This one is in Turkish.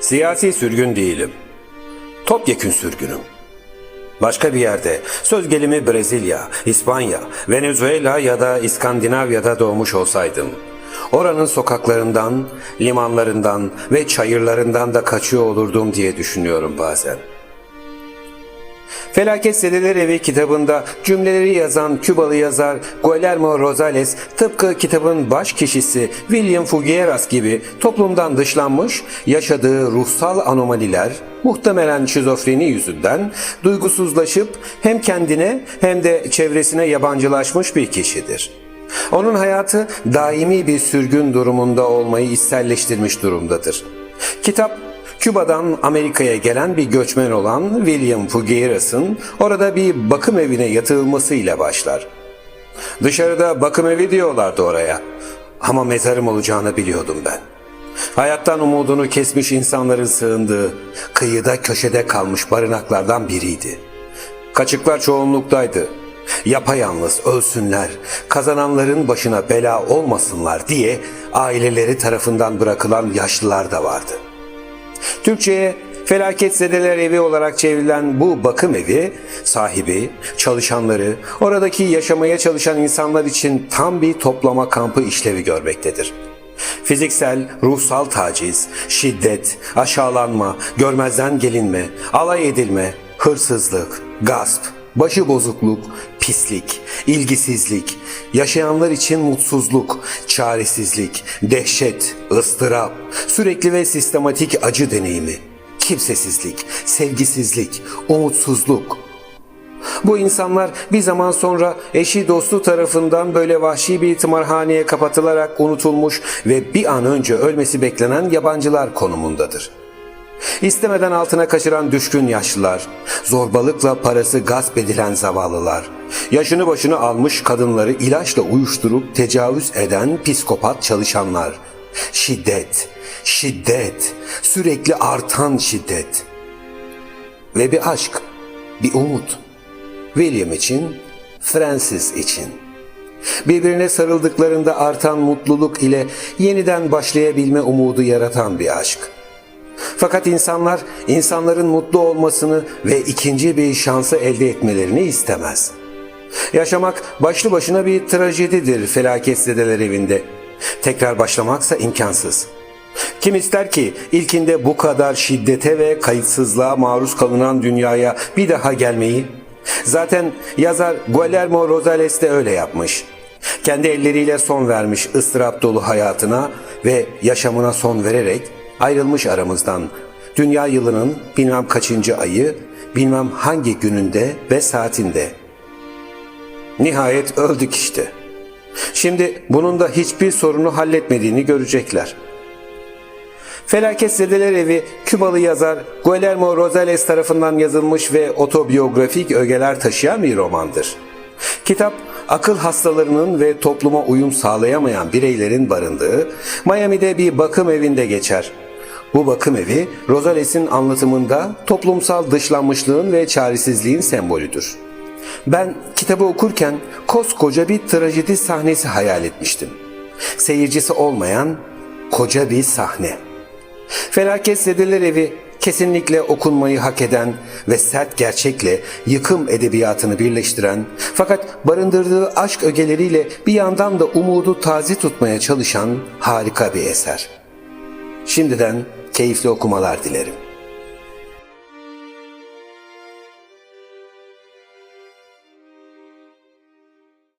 Siyasi sürgün değilim. Topyekün sürgünüm. Başka bir yerde, söz gelimi Brezilya, İspanya, Venezuela ya da İskandinavya'da doğmuş olsaydım, oranın sokaklarından, limanlarından ve çayırlarından da kaçıyor olurdum diye düşünüyorum bazen. Felaket Sedeler Evi kitabında cümleleri yazan Kübalı yazar Guillermo Rosales tıpkı kitabın baş kişisi William Figueras gibi toplumdan dışlanmış, yaşadığı ruhsal anomaliler, muhtemelen şizofreni yüzünden duygusuzlaşıp hem kendine hem de çevresine yabancılaşmış bir kişidir. Onun hayatı daimi bir sürgün durumunda olmayı içselleştirmiş durumdadır. Kitap Küba'dan Amerika'ya gelen bir göçmen olan William Figueras'ın orada bir bakım evine yatırılmasıyla başlar. Dışarıda bakım evi diyorlardı oraya. Ama mezarım olacağını biliyordum ben. Hayattan umudunu kesmiş insanların sığındığı, kıyıda köşede kalmış barınaklardan biriydi. Kaçıklar çoğunluktaydı. Yapayalnız ölsünler, kazananların başına bela olmasınlar diye aileleri tarafından bırakılan yaşlılar da vardı. Türkçe'ye felaket zedeler evi olarak çevrilen bu bakım evi sahibi, çalışanları, oradaki yaşamaya çalışan insanlar için tam bir toplama kampı işlevi görmektedir. Fiziksel, ruhsal taciz, şiddet, aşağılanma, görmezden gelinme, alay edilme, hırsızlık, gasp, başıbozukluk, pislik, ilgisizlik, yaşayanlar için mutsuzluk, çaresizlik, dehşet, ıstırap, sürekli ve sistematik acı deneyimi, kimsesizlik, sevgisizlik, umutsuzluk, bu insanlar bir zaman sonra eşi dostu tarafından böyle vahşi bir tımarhaneye kapatılarak unutulmuş ve bir an önce ölmesi beklenen yabancılar konumundadır. İstemeden altına kaçıran düşkün yaşlılar, zorbalıkla parası gasp edilen zavallılar, yaşını başını almış kadınları ilaçla uyuşturup tecavüz eden psikopat çalışanlar, şiddet, şiddet, sürekli artan şiddet ve bir aşk, bir umut. William için, Francis için. Birbirine sarıldıklarında artan mutluluk ile yeniden başlayabilme umudu yaratan bir aşk. Fakat insanlar insanların mutlu olmasını ve ikinci bir şansı elde etmelerini istemez. Yaşamak başlı başına bir trajedidir felaketzedeler evinde. Tekrar başlamaksa imkansız. Kim ister ki ilkinde bu kadar şiddete ve kayıtsızlığa maruz kalınan dünyaya bir daha gelmeyi? Zaten yazar Guillermo Rosales de öyle yapmış. Kendi elleriyle son vermiş ıstırap dolu hayatına ve yaşamına son vererek ayrılmış aramızdan. Dünya yılının bilmem kaçıncı ayı, bilmem hangi gününde ve saatinde. Nihayet öldük işte. Şimdi bunun da hiçbir sorunu halletmediğini görecekler. Felaket Zedeler Evi Kübalı yazar Guillermo Rosales tarafından yazılmış ve otobiyografik ögeler taşıyan bir romandır. Kitap akıl hastalarının ve topluma uyum sağlayamayan bireylerin barındığı Miami'de bir bakım evinde geçer. Bu bakım evi Rosales'in anlatımında toplumsal dışlanmışlığın ve çaresizliğin sembolüdür. Ben kitabı okurken koskoca bir trajedi sahnesi hayal etmiştim. Seyircisi olmayan koca bir sahne. Felaket Zedeler Evi kesinlikle okunmayı hak eden ve sert gerçekle yıkım edebiyatını birleştiren fakat barındırdığı aşk ögeleriyle bir yandan da umudu taze tutmaya çalışan harika bir eser. Şimdiden keyifli okumalar dilerim.